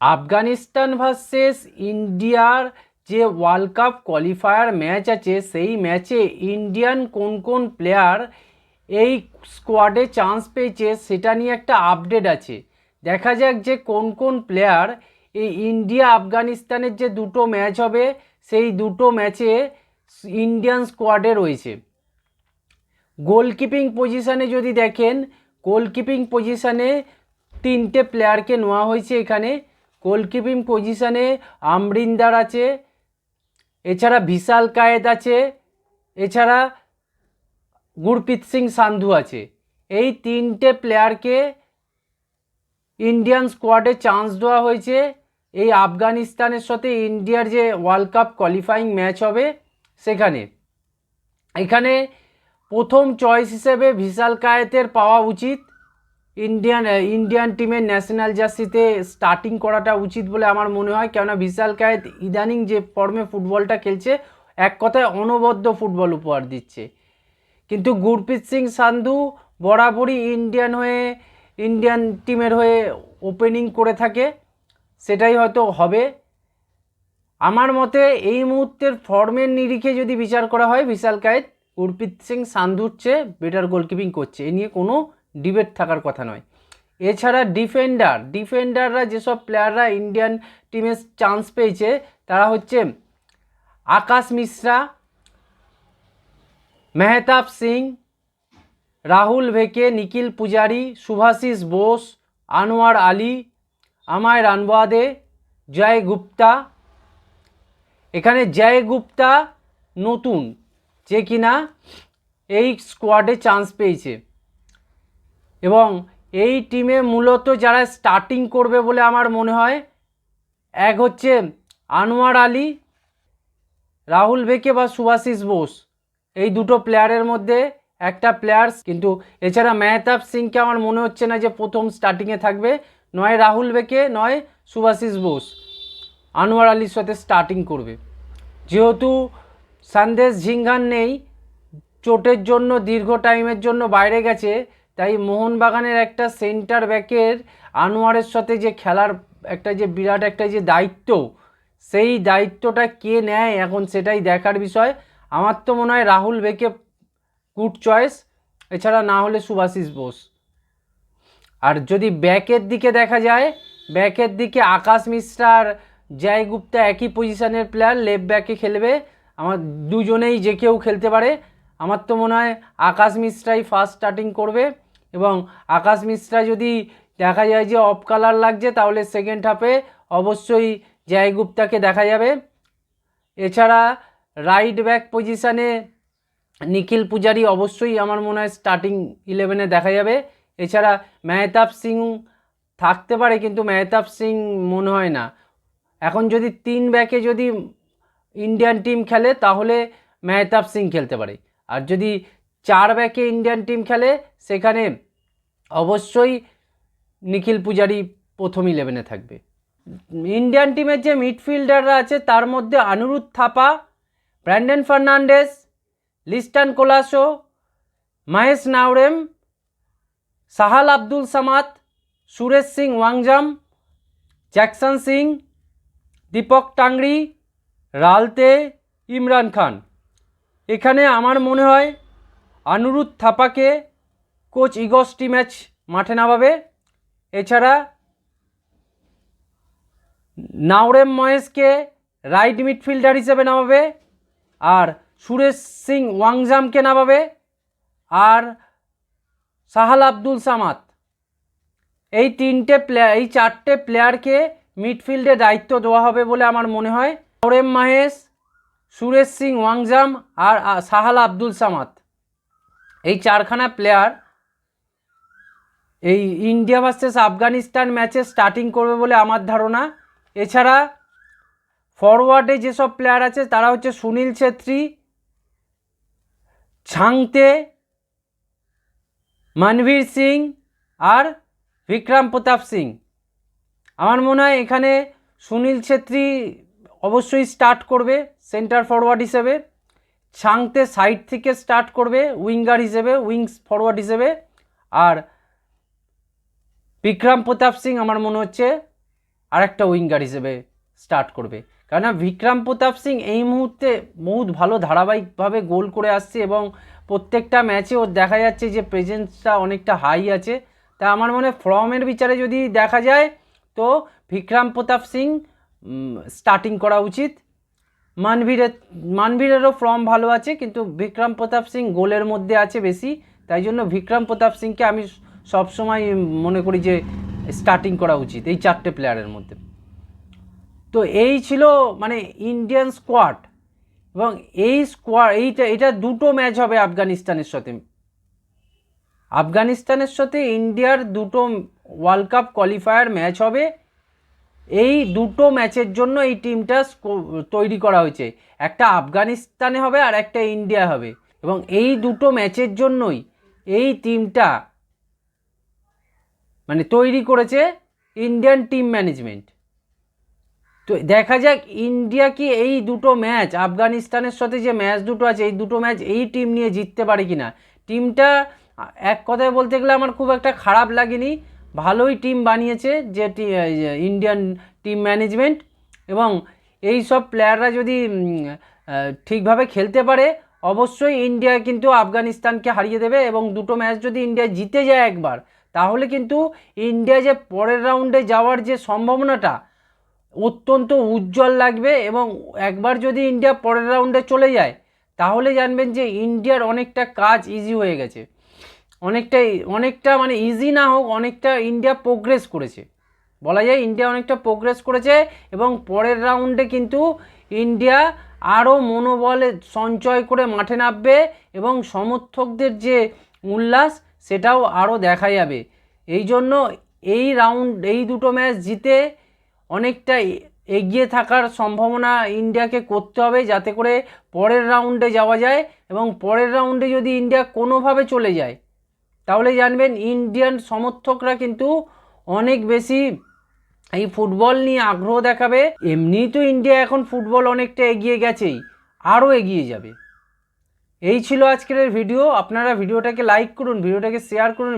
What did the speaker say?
Afghanistan versus ইন্ডিয়ার যে world cup qualifier match আছে, সেই ম্যাচে ইন্ডিয়ান কোন কোন প্লেয়ার এই স্কোয়াডে চান্স পেয়েছে সেটা নিয়ে একটা আপডেট আছে। দেখা যাক যে কোন কোন প্লেয়ার এই ইন্ডিয়া আফগানিস্তানের যে দুটো ম্যাচ হবে, সেই দুটো ম্যাচে ইন্ডিয়ান স্কোয়াডে রয়েছে। গোলকিপিং পজিশানে যদি দেখেন, গোলকিপিং পজিশানে তিনটে প্লেয়ারকে নেওয়া হয়েছে এখানে। গোলকিপিং পজিশানে আমরিন্দার আছে, এছাড়া বিশাল কায়েদ আছে, এছাড়া গুরপ্রীত সিং সান্ধু আছে। এই তিনটে প্লেয়ারকে ইন্ডিয়ান স্কোয়াডে চান্স দেওয়া হয়েছে। এই আফগানিস্তানের সাথে ইন্ডিয়ার যে ওয়ার্ল্ড কাপ কোয়ালিফাইং ম্যাচ হবে সেখানে। এখানে প্রথম চয়েস হিসেবে ভিশাল কায়েতের পাওয়া উচিত। ইন্ডিয়ান ইন্ডিয়ান টিমের ন্যাশনাল জার্সিতে স্টার্টিং করাটা উচিত বলে আমার মনে হয়। কেননা ভিশাল কায়েত ইদানিং যে ফর্মে ফুটবলটা খেলছে, এক কথায় অনবদ্য ফুটবল উপহার দিচ্ছে। কিন্তু গুরপ্রীত সিং সান্ধু বরাবরই ইন্ডিয়ান হয়ে ইন্ডিয়ান টিমের হয়ে ওপেনিং করে থাকে। সেটাই হয়তো হবে। আমার মতে এই মুহূর্তের ফর্মের নিরিখে যদি বিচার করা হয়, বিশাল কায়েত গুরপ্রীত সিং সান্ধুর চেয়ে বেটার গোলকিপিং করছে। এ নিয়ে কোনো ডিবেট থাকার কথা নয়। এছাড়া ডিফেন্ডার ডিফেন্ডাররা যেসব প্লেয়াররা ইন্ডিয়ান টিমে চান্স পেয়েছে, তারা হচ্ছে আকাশ মিশ্রা, মেহতাব সিং, রাহুল ভেকে, নিখিল পূজারি, শুভাশিস বোস, আনোয়ার আলী, আমায় রানওয়াদে, জয় গুপ্তা। এখানে জয় গুপ্তা নতুন, যে কিনা এই স্কোয়াডে চান্স পেয়েছে। এবং এই টিমে মূলত যারা স্টার্টিং করবে বলে আমার মনে হয়, এক হচ্ছে আনোয়ার আলী, রাহুল বেকে বা সুভাশিস বোস। এই দুটো প্লেয়ারের মধ্যে একটা প্লেয়ার্স কিন্তু এছাড়া মেহতাব সিংকে আমার মনে হচ্ছে না যে প্রথম স্টার্টিংয়ে থাকবে, নয় রাহুল বেকে, নয় সুভাশিস বোস। আনোয়ার আলীর সাথে স্টার্টিং করবে। যেহেতু সন্দেশ ঝিঙ্গান নেই, চোটের জন্য, দীর্ঘ টাইমের জন্য বাইরে গেছে তাই মোহনবাগানের একটা সেন্টার ব্যাকের আনোয়ারের সাথে যে খেলার একটা যে বিরাট একটা যে দায়িত্ব, সেই দায়িত্বটা কে নেয় এখন সেটাই দেখার বিষয়। আমার তো মনে হয় রাহুল বেকে গুড চয়েস এছাড়া না হলে সুভাশিস বোস। আর যদি ব্যাকের দিকে দেখা যায়, ব্যাকের দিকে আকাশ মিশ্রা আর জয় গুপ্তা একই পজিশনের প্লেয়ার লেফট ব্যাকে খেলবে। আমার দুজনেই যে কেউ খেলতে পারে। আমার তো মনে হয় আকাশ মিশ্রাই ফার্স্ট স্টার্টিং করবে। এবং আকাশ মিশ্রা যদি দেখা যায় যে অফ কালার লাগছে, তাহলে সেকেন্ড হাফে অবশ্যই জয় গুপ্তাকে দেখা যাবে। এছাড়া রাইট ব্যাক পজিশানে নিখিল পূজারি অবশ্যই আমার মনে হয় স্টার্টিং ইলেভেনে দেখা যাবে। এছাড়া মেহতাব সিং থাকতে পারে, কিন্তু মেহতাব সিং মনে হয় না। এখন যদি তিন ব্যাকে যদি ইন্ডিয়ান টিম খেলে, তাহলে মেহতাব সিং খেলতে পারে। আর যদি চার ব্যাকে ইন্ডিয়ান টিম খেলে, সেখানে অবশ্যই নিখিল পূজারি প্রথম ইলেভেনে থাকবে। ইন্ডিয়ান টিমের যে মিডফিল্ডাররা আছে, তার মধ্যে Anirudh Thapa Brandon Fernandes Liston Colaco Mahesh Naorem Sahal Abdul Samad Suresh Singh Wangjam Jackson Singh Deepak Tangri Ralte Imran Khan এখানে আমার মনে হয় আনুরুদ্ধ থাপাকে কোচ ইগস্টি ম্যাচ মাঠে নামাবে। এছাড়া নাওরেম মহেশকে রাইট মিডফিল্ডার হিসেবে নামাবে আর সুরেশ সিং ওয়াংজামকে নামাবে আর সাহাল আব্দুল সামাত এই তিনটে প্লেয়ার এই চারটে প্লেয়ারকে মিডফিল্ডে দায়িত্ব দেওয়া হবে বলে আমার মনে হয়। নাওরেম মহেশ, সুরেশ সিং ওয়াংজাম আর সাহাল আব্দুল সামাত এই চারখানা প্লেয়ার এই ইন্ডিয়া ভার্সেস আফগানিস্তান ম্যাচে স্টার্টিং করবে বলে আমার ধারণা। এছাড়া ফরওয়ার্ডে যেসব প্লেয়ার আছে, তারা হচ্ছে সুনীল ছেত্রী, ছাংতে, মনভীর সিং আর বিক্রম প্রতাপ সিং। আমার মনে হয় এখানে সুনীল ছেত্রী অবশ্যই স্টার্ট করবে সেন্টার ফরওয়ার্ড হিসেবে। ছাংতে সাইড থেকে স্টার্ট করবে উইঙ্গার হিসেবে উইংস ফরওয়ার্ড হিসেবে। আর বিক্রম প্রতাপ সিং আমার মনে হচ্ছে আরেকটা উইঙ্গার হিসেবে স্টার্ট করবে। কেননা বিক্রম প্রতাপ সিং এই মুহূর্তে বহুত ভালো ধারাবাহিকভাবে গোল করে আসছে এবং প্রত্যেকটা ম্যাচে ওর দেখা যাচ্ছে যে প্রেজেন্সটা অনেকটা হাই আছে। তা আমার মনে ফর্মের বিচারে যদি দেখা যায়, তো বিক্রম প্রতাপ সিং স্টার্টিং করা উচিত। মানভীরের, মানভীরেরও ফর্ম ভালো আছে, কিন্তু বিক্রম প্রতাপ সিং গোলের মধ্যে আছে বেশি। তাই জন্য বিক্রম প্রতাপ সিংকে আমি সবসময় মনে করি যে স্টার্টিং করা উচিত এই চারটে প্লেয়ারের মধ্যে। তো এই ছিল মানে ইন্ডিয়ান স্কোয়াড এবং এই স্কোয়াড এইটা, এটা দুটো ম্যাচ হবে আফগানিস্তানের সাথে। আফগানিস্তানের সাথে ইন্ডিয়ার দুটো ওয়ার্ল্ড কাপ কোয়ালিফায়ার ম্যাচ হবে। এই দুটো ম্যাচের জন্য এই টিমটা তৈরি করা হয়েছে। একটা আফগানিস্তানে হবে আর একটা ইন্ডিয়া হবে। এবং এই দুটো ম্যাচের জন্যই এই টিমটা মানে তৈরি করেছে ইন্ডিয়ান টিম ম্যানেজমেন্ট। তো দেখা যাক ইন্ডিয়া কি এই দুটো ম্যাচ, আফগানিস্তানের সাথে যে ম্যাচ দুটো আছে, এই দুটো ম্যাচ এই টিম নিয়ে জিততে পারে কি না টিমটা, এক কথায় বলতে গেলে আমার খুব একটা খারাপ লাগেনি। ভালোই টিম বানিয়েছে যে ইন্ডিয়ান টিম ম্যানেজমেন্ট এবং এই সব প্লেয়াররা যদি ঠিকভাবে খেলতে পারে, অবশ্যই ইন্ডিয়া কিন্তু আফগানিস্তানকে হারিয়ে দেবে এবং দুটো ম্যাচ যদি ইন্ডিয়া জিতে যায় একবার, তাহলে কিন্তু ইন্ডিয়া যে পরের রাউন্ডে যাওয়ার যে সম্ভাবনাটা অত্যন্ত উজ্জ্বল লাগবে এবং একবার যদি ইন্ডিয়া পরের রাউন্ডে চলে যায়, তাহলে জানবেন যে ইন্ডিয়ার অনেকটা কাজ ইজি হয়ে গেছে। অনেকটাই, অনেকটা মানে ইজি না হোক, অনেকটা ইন্ডিয়া প্রোগ্রেস করেছে। বলা যায় ইন্ডিয়া অনেকটা প্রোগ্রেস করেছে এবং পরের রাউন্ডে কিন্তু ইন্ডিয়া আরও মনোবলে সঞ্চয় করে মাঠে নামবে এবং সমর্থকদের যে উল্লাস, সেটাও আরও দেখা যাবে। এই জন্য এই রাউন্ড এই দুটো ম্যাচ জিতে অনেকটা এগিয়ে থাকার সম্ভাবনা ইন্ডিয়াকে করতে হবে যাতে করে পরের রাউন্ডে যাওয়া যায় এবং পরের রাউন্ডে যদি ইন্ডিয়া কোনোভাবে চলে যায় তাহলে জানবেন ইন্ডিয়ান সমর্থকরা কিন্তু অনেক বেশি এই ফুটবল নিয়ে আগ্রহ দেখাবে। এমনিই তো ইন্ডিয়া এখন ফুটবল অনেকটা এগিয়ে গেছেই, আরও এগিয়ে যাবে। এই ছিল আজকের ভিডিও, আপনারা ভিডিওটাকে লাইক করুন, ভিডিওটাকে শেয়ার করুন।